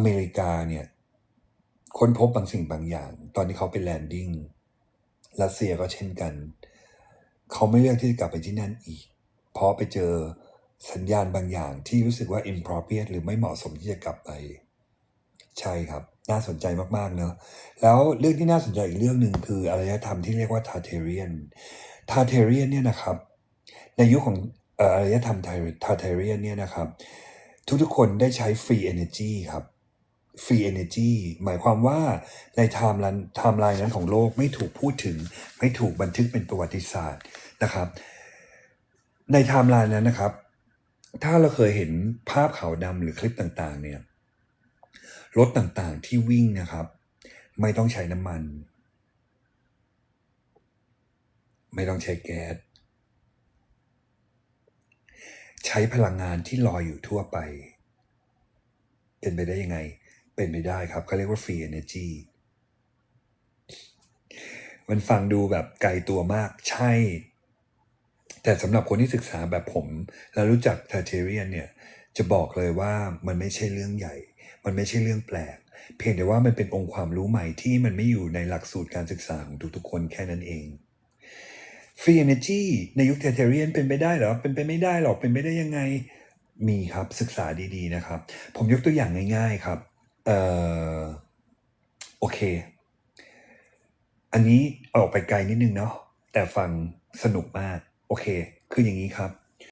อเมริกาเนี่ยค้นพบบางสิ่งบางอย่าง ตอนที่เขาไปแลนดิ้งรัสเซียก็เช่นกัน เขาไม่เลือกที่จะกลับไปที่นั่นอีก เพราะไปเจอสัญญาณบางอย่างที่รู้สึกว่า impropriate หรือไม่เหมาะสมที่จะกลับไป ใช่ครับ น่าสนใจมากๆเนอะแล้วเรื่องที่น่าสนใจอีกเรื่องหนึ่งคืออารยธรรมที่เรียกว่าทาเทเรียนทาเทเรียนเนี่ยนะครับ ในยุคของอารยธรรมทาเทเรียนเนี่ยนะครับ ทุกๆคนได้ใช้ฟรี energy ครับ ฟรี energy หมายความว่าในไทม์ไลน์ไทม์ไลน์นั้นของโลกไม่ถูกพูดถึง ไม่ถูกบันทึกเป็นประวัติศาสตร์นะครับ ในไทม์ไลน์นั้นนะครับ ถ้าเราเคยเห็นภาพขาวดำหรือคลิปต่างๆ เนี่ยรถต่างๆที่วิ่งนะครับ ไม่ต้องใช้น้ำมัน ไม่ต้องใช้แก๊สใช้พลังงานที่ลอยอยู่ทั่วไป เป็นไปได้ยังไง เป็นไปได้ครับเขาเรียกว่า free energy มันฟังดูแบบไกลตัวมากใช่ แต่สำหรับคนที่ศึกษาแบบผม แล้วรู้จักทาเทเรียนเนี่ย จะบอกเลยว่ามันไม่ใช่เรื่องใหญ่ มันไม่ใช่เรื่องแปลก เพียงแต่ว่ามันเป็นองค์ความรู้ใหม่ที่มันไม่อยู่ในหลักสูตรการศึกษาของทุกๆคนแค่นั้นเอง Free Energy ในยุคเทเทเรียนเป็นไปได้หรอ เป็นไปไม่ได้หรอก เป็นไปได้ยังไง มีครับศึกษาดีๆนะครับ ผมยกตัวอย่างง่ายๆครับ เออโอเค อันนี้ออกไปไกลนิดนึงเนาะแต่ฟังสนุกมาก โอเค คืออย่างนี้ครับ